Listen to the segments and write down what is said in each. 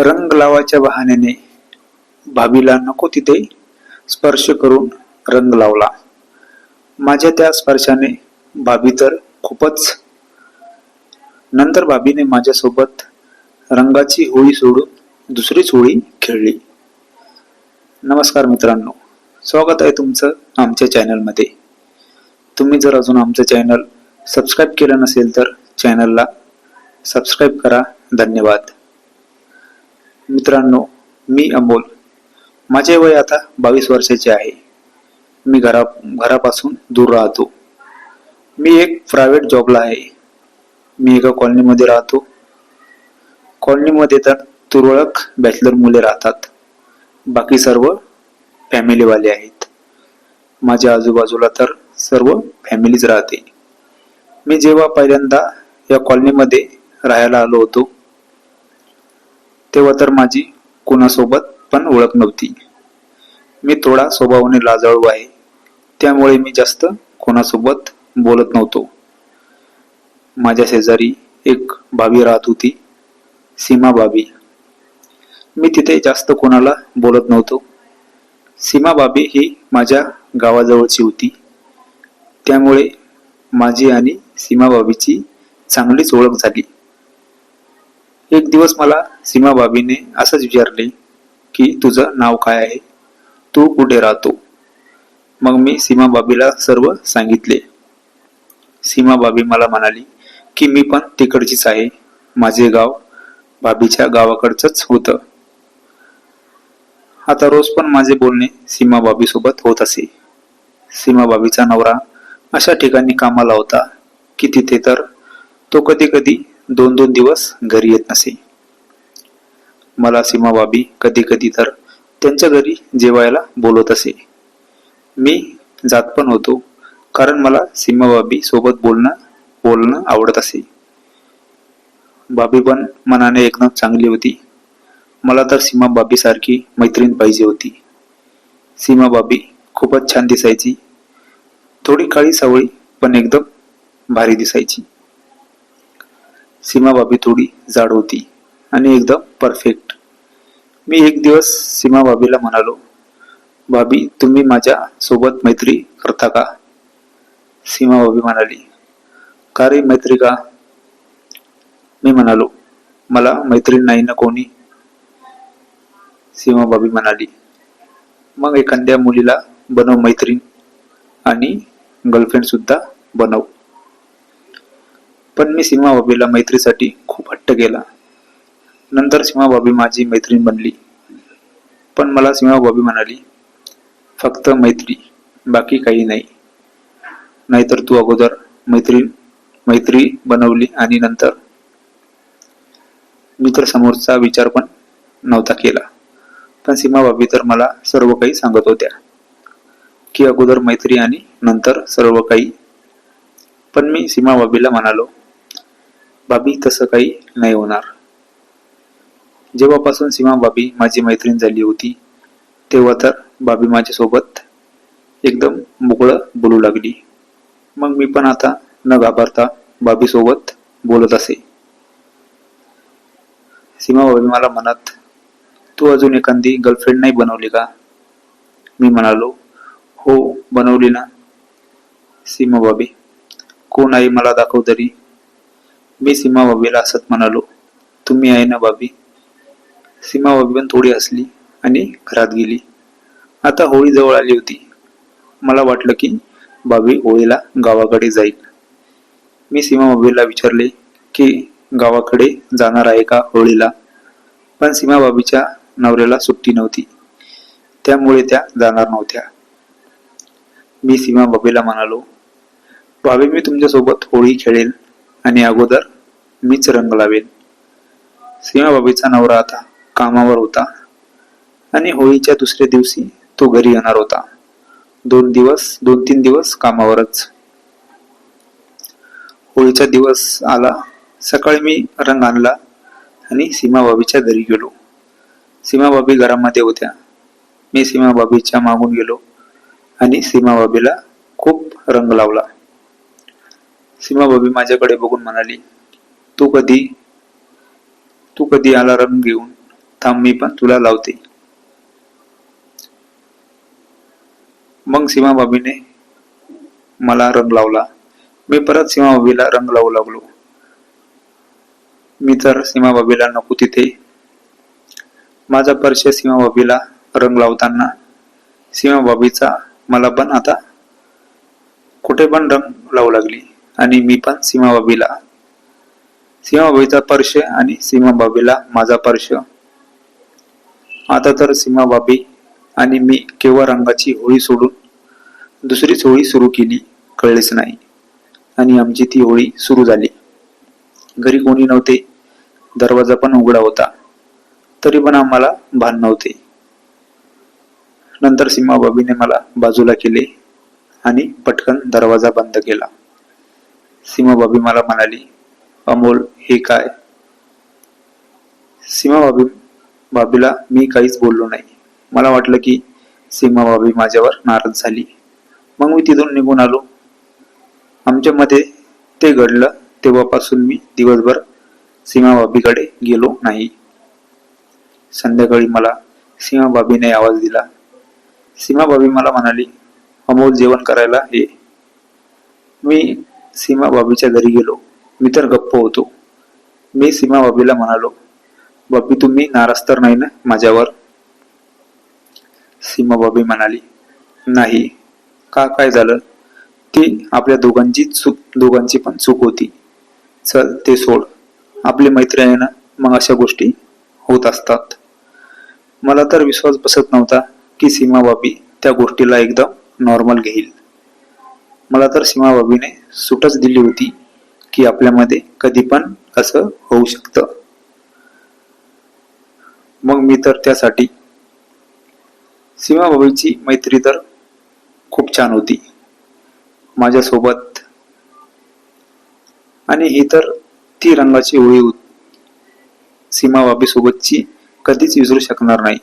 रंग लावायच्या बहाण्याने भाभीला नको तिथे स्पर्श करून रंग लावला. माझ्या त्या स्पर्शाने भाभी तर खूपच नंतर भाभीने माझ्यासोबत रंगाची होळी सोडून दुसरीच होळी खेळली. नमस्कार मित्रांनो स्वागत आहे तुमचं आमच्या चॅनलमध्ये. तुम्ही जर अजून आमचं चॅनल सबस्क्राईब केलं नसेल तर चॅनलला सबस्क्राईब करा. धन्यवाद. मित्रांनो मी अमोल. माझे वय आता बावीस वर्षाचे आहे. मी घरा घरापासून दूर राहतो. मी एक प्रायव्हेट जॉबला आहे. मी एका कॉलनीमध्ये राहतो. कॉलनीमध्ये तर तुरळक बॅचलर मुले राहतात. बाकी सर्व फॅमिलीवाले आहेत. माझ्या आजूबाजूला तर सर्व फॅमिलीच राहते. मी जेव्हा पहिल्यांदा या कॉलनीमध्ये राहायला आलो होतो तेव्हा तर माझी कोणासोबत पण ओळख नव्हती. मी थोडा स्वभावाने लाजाळू आहे त्यामुळे मी जास्त कोणासोबत बोलत नव्हतो. माझ्या शेजारी एक भाभी राहत होती सीमा भाभी. मी तिथे जास्त कोणाला बोलत नव्हतो. सीमा भाभी ही माझ्या गावाजवळची होती. त्यामुळे माझी आणि सीमा भाभीची चांगलीच ओळख झाली. एक दिवस मला सीमा भाभीने असंच विचारले की तुझं नाव काय आहे? तू कुठे राहतो? मग मी सीमा भाभीला सर्व सांगितले. सीमा भाभी मला म्हणाली की मी पण तिकडचीच आहे. माझे गाव भाभीच्या गावाकडचंच होतं. आता रोज पण माझे बोलणे सीमा भाभी सोबत होत असे. सीमा भाभीचा नवरा अशा ठिकाणी कामाला होता की तिथे तर तो कधी कधी दोन दोन दिवस घरी येत नसे. मला सीमा भाभी कधी कधी तर त्यांच्या घरी जेवायला बोलवत असे. मी जात पण होतो कारण मला सीमा भाभी सोबत बोलणं बोलणं आवडत असे. भाभी पण मनाने एकदम चांगली होती. मला तर सीमा भाभी सारखी मैत्रीण पाहिजे होती. सीमा भाभी खूपच छान दिसायची. थोडी काळी सावळी पण एकदम भारी दिसायची. सीमा भाभी थोडी जाड होती आणि एकदम परफेक्ट मी एक दिवस सीमा भाभीला म्हणालो भाभी तुम्ही माझ्या सोबत मैत्री करता का? सीमा भाभी म्हणाली का रे मैत्री का? मी म्हणालो मला मैत्रीण नाही ना कोणी? सीमा भाभी म्हणाली मग एखाद्या मुलीला बनव मैत्रीण आणि गर्लफ्रेंड सुद्धा बनव. पण मी सीमा भाभीला मैत्रीसाठी खूप हट्ट केला. नंतर सीमा भाभी माझी मैत्रीण बनली. पण मला सीमा भाभी म्हणाली फक्त मैत्री बाकी काही नाही. नाहीतर तू अगोदर मैत्री मैत्री बनवली आणि नंतर. मी तर समोरचा विचार पण नव्हता केला. पण सीमा भाभी तर मला सर्व काही सांगत होत्या. की अगोदर मैत्री आणि नंतर सर्व काही. पण मी सीमा भाभीला म्हणालो बाबी तसं काही नाही होणार. जेव्हापासून सीमा बाबी माझी मैत्रीण झाली होती तेव्हा तर बाबी माझ्यासोबत एकदम मोकळं बोलू लागली. मग मी पण आता न घाबरता बाबीसोबत बोलत असे. सीमा बाबी मला म्हणत तू अजून एखादी गर्लफ्रेंड नाही बनवली का? मी म्हणालो हो बनवली ना. सीमा बाबी कोण आहे मला दाखव तरी. मी सीमा बाबीला असत म्हणालो. तुम्ही आहे ना भाभी? सीमा बाबी पण थोडी हसली आणि घरात गेली. आता होळी जवळ आली होती. मला वाटलं की बाबी होळीला गावाकडे जाईल. मी सीमा बाबीला विचारले की गावाकडे जाणार आहे का होळीला? पण सीमा बाबीच्या नवऱ्याला सुट्टी नव्हती. त्यामुळे त्या जाणार नव्हत्या. मी सीमा बाबीला म्हणालो भाभी मी तुमच्यासोबत होळी खेळेल. आणि अगोदर मीच रंग लावेन. सीमाबाबीचा नवरा आता कामावर होता. आणि होळीच्या दुसऱ्या दिवशी तो घरी येणार होता. दोन दिवस दोन तीन दिवस कामावरच. होळीचा दिवस आला. सकाळी मी रंग आणला आणि सीमाबाबीच्या घरी गेलो. सीमा घरामध्ये होत्या. मी सीमाबाबीच्या मागून गेलो आणि सीमाबाबीला खूप रंग लावला. सीमा भाभी माझ्याकडे बघून म्हणाली तू कधी तू कधी आला रंग घेऊन थांब मी पण तुला लावते. मग सीमाबाबीने मला रंग लावला. मी परत सीमाबाबीला रंग लावू लागलो. मी तर सीमाबाबीला नको तिथे. माझा पर्श सीमाबाबीला रंग लावताना सीमाबाबीचा मला पण आता कुठे पण रंग लावू लागली. आणि मी पण सीमाबाबीला. सीमाबाबीचा पर्श आणि सीमाबाबीला माझा पर्श. आता तर सीमाबाबी आणि मी केव्हा रंगाची होळी सोडून दुसरीच होळी सुरू केली कळलेच नाही. आणि आमची ती होळी सुरू झाली. घरी कोणी नव्हते. दरवाजा पण उघडा होता. तरी पण आम्हाला भान नव्हते. नंतर सीमाबाबीने मला बाजूला केले आणि पटकन दरवाजा बंद केला. सीमाबाबी मला म्हणाली अमोल हे काय? सीमाबाबी बाबीला मी काहीच बोललो नाही. मला वाटलं की सीमाबाबी माझ्यावर नाराज झाली. मग मी तिथून निघून आलो. आमच्यामध्ये ते घडलं तेव्हापासून मी दिवसभर सीमाबाबीकडे गेलो नाही. संध्याकाळी मला सीमाबाबीने आवाज दिला. सीमाबाबी मला म्हणाली अमोल जेवण करायला ये. मी सीमाबाबीच्या घरी गेलो. मी तर गप्प होतो. मी सीमाबाबीला म्हणालो बाबी तुम्ही नाराज तर नाही ना माझ्यावर? सीमाबाबी म्हणाली नाही. का काय झालं? ती आपल्या दोघांची चूक दोघांची पण चूक होती. चल ते सोड. आपली मैत्री आहे ना मग अशा गोष्टी होत असतात. मला तर विश्वास बसत नव्हता की सीमाबाबी त्या गोष्टीला एकदम नॉर्मल घेईल. मला तर सीमाबाबीने सुटच दिली होती की आपल्यामध्ये कधी पण असं होऊ शकतं. मग मी तर त्यासाठी सीमाबाबीची मैत्री तर खूप छान होती. माझ्यासोबत आणि ही तर ती रंगाची होळी होती. सीमाबाबी कधीच विसरू शकणार नाही.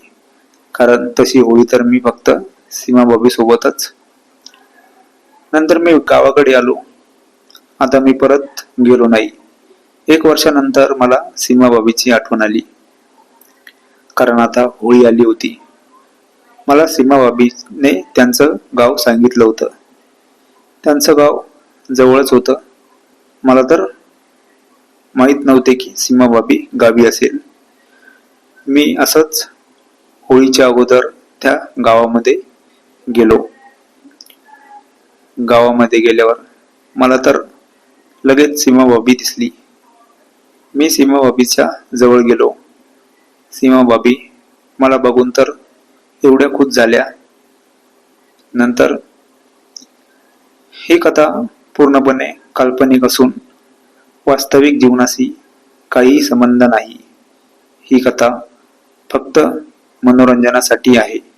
कारण तशी होळी तर मी फक्त सीमाबाबी सोबतच नंतर मी गावाकडे आलो. आता मी परत गेलो नाही. एक वर्षानंतर मला सीमाबाबीची आठवण आली. कारण आता होळी आली होती. मला सीमाबाबीने त्यांचं गाव सांगितलं होतं. त्यांचं गाव जवळच होतं. मला तर माहीत नव्हते की सीमाबाबी गावी असेल. मी असंच होळीच्या अगोदर त्या गावामध्ये गेलो. गावामध्ये गेल्यावर मला तर लगेच सीमाबाबी दिसली. मी सीमाबाबीच्या जवळ गेलो. सीमाबाबी मला बघून तर एवढ्या खुश झाल्या. नंतर ही कथा पूर्णपणे काल्पनिक असून वास्तविक जीवनाशी काही संबंध नाही. ही कथा फक्त मनोरंजनासाठी आहे.